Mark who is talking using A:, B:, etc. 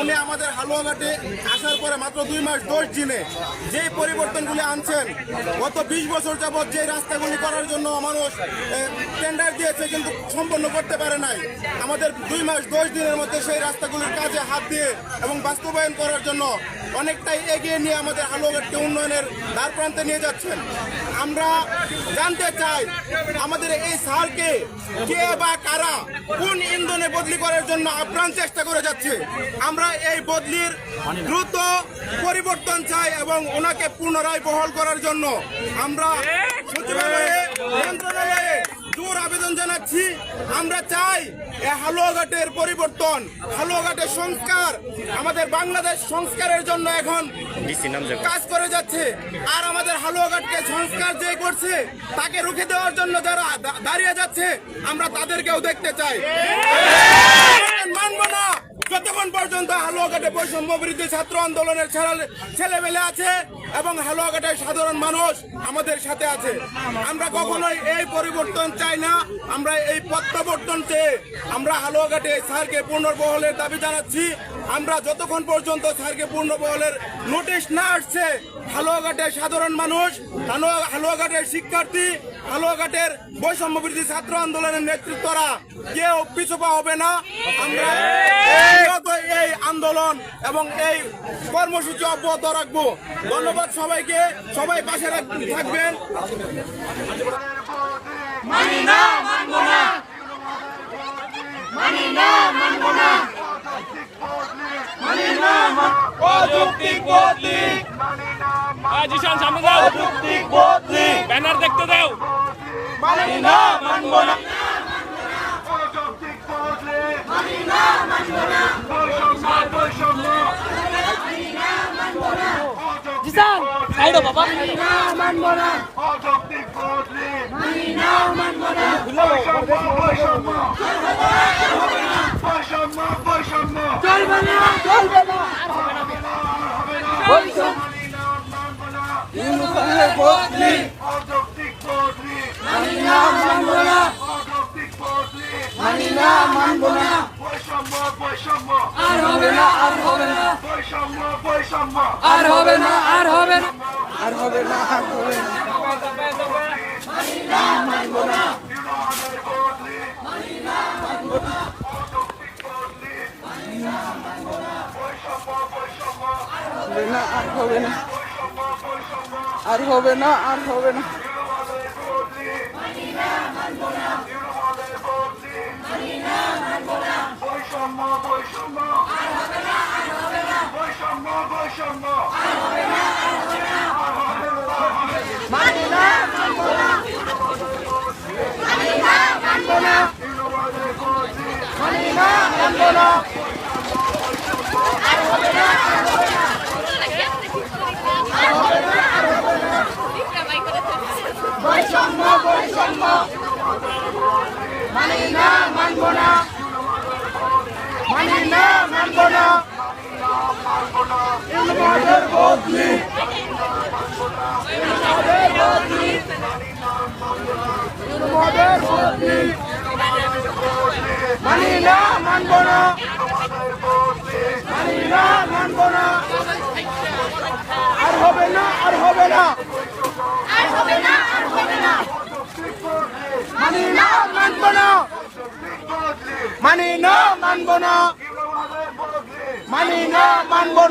A: উনি আমাদের হালুয়াঘাটে আসার পরে মাত্র দুই মাস দশ দিনে যে পরিবর্তনগুলি আনছেন, গত বিশ বছর যাবৎ যে রাস্তাগুলি করার জন্য মানুষ টেন্ডার দিয়েছে কিন্তু সম্পন্ন করতে পারে নাই। আমাদের দুই মাস দশ দিনের মধ্যে সেই রাস্তাগুলির কাজে হাত দিয়ে এবং বাস্তবায়ন করার জন্য অনেকটাই এগিয়ে নিয়ে আমাদের হালুয়াঘাটকে উন্নয়নের দ্বার প্রান্তে নিয়ে যাচ্ছেন। আমরা জানতে চাই, আমাদের এই সালকে কে বা কারা কোন ইন্ধনে বদলি করার জন্য আপ্রাণ চেষ্টা করে যাচ্ছে? আমরা এই বদলির দ্রুত পরিবর্তন চাই এবং ওনাকে পুনরায় বহল করার জন্য আমরা জানাচ্ছি আমরা চাই হালুয়াঘাটের পরিবর্তন হালুয়াঘাটের সংস্কার আমাদের বাংলাদেশ সংস্কারের জন্য এখন কাজ করে যাচ্ছে। আর আমাদের হালুয়াঘাটকে সংস্কার যে করছে তাকে রুখে দেওয়ার জন্য যারা দাঁড়িয়ে যাচ্ছে আমরা তাদেরকেও দেখতে চাই। মানব না। যতক্ষণ পর্যন্ত হালুয়াঘাটে বৈষম্য বিরুদ্ধে ছাত্র আন্দোলনের ছেলে- ছেলেমেলে আছে এবং হালুয়াঘাটের সাধারণ মানুষ আমাদের সাথে আছে, আমরা কখনোই এই পরিবর্তন চাই না, আমরা এই প্রত্যাবর্তন চেয়ে আমরা হালুয়াঘাটে স্যারকে পুনর্বহলের দাবি জানাচ্ছি। আমরা যতক্ষণ পর্যন্ত স্যারকে পুনর্বহলের নোটিশ না আসছে হালুয়াঘাটের সাধারণ মানুষ, হালুয়া- হালুয়াঘাটের শিক্ষার্থী, হালুয়াঘাটের বৈষম্য বিরোধী ছাত্র আন্দোলনের নেতৃত্বরা কেউ পিছুপা হবে না। আমরা এই আন্দোলন এবং এই কর্মসূচি অব্যাহত রাখব। ধন্যবাদ সবাইকে। সবাই পাশে থাকবেন।
B: জিশান সামনে দাও ব্যানার দেখতে দাও। মানি না মানবো না।
C: জিসান সাইডো বাবা।
D: অযৌক্তিক বৈষম্য বৈষম্য বৈষম্য বৈষম্য।
C: চলবে না চলবে না। মানবো না
D: বৈষম্য বৈষম্য
C: আর হবে না আর হবে না
D: বৈষম্য বৈষম্য
C: আর হবে না আর হবে না আর হবে না আর হবে না হবে না আর হবে না আর হবে না আর হবে না
D: বৈষম্য বৈষম্য বৈষম্য
C: মানি না মানবো না। মানি না মানবো না। মানি না মানবো না। মানি না মানবো না আর হবে না আর হবে না মানি না মানবো না মানি না মানবো না। মানি না মানবো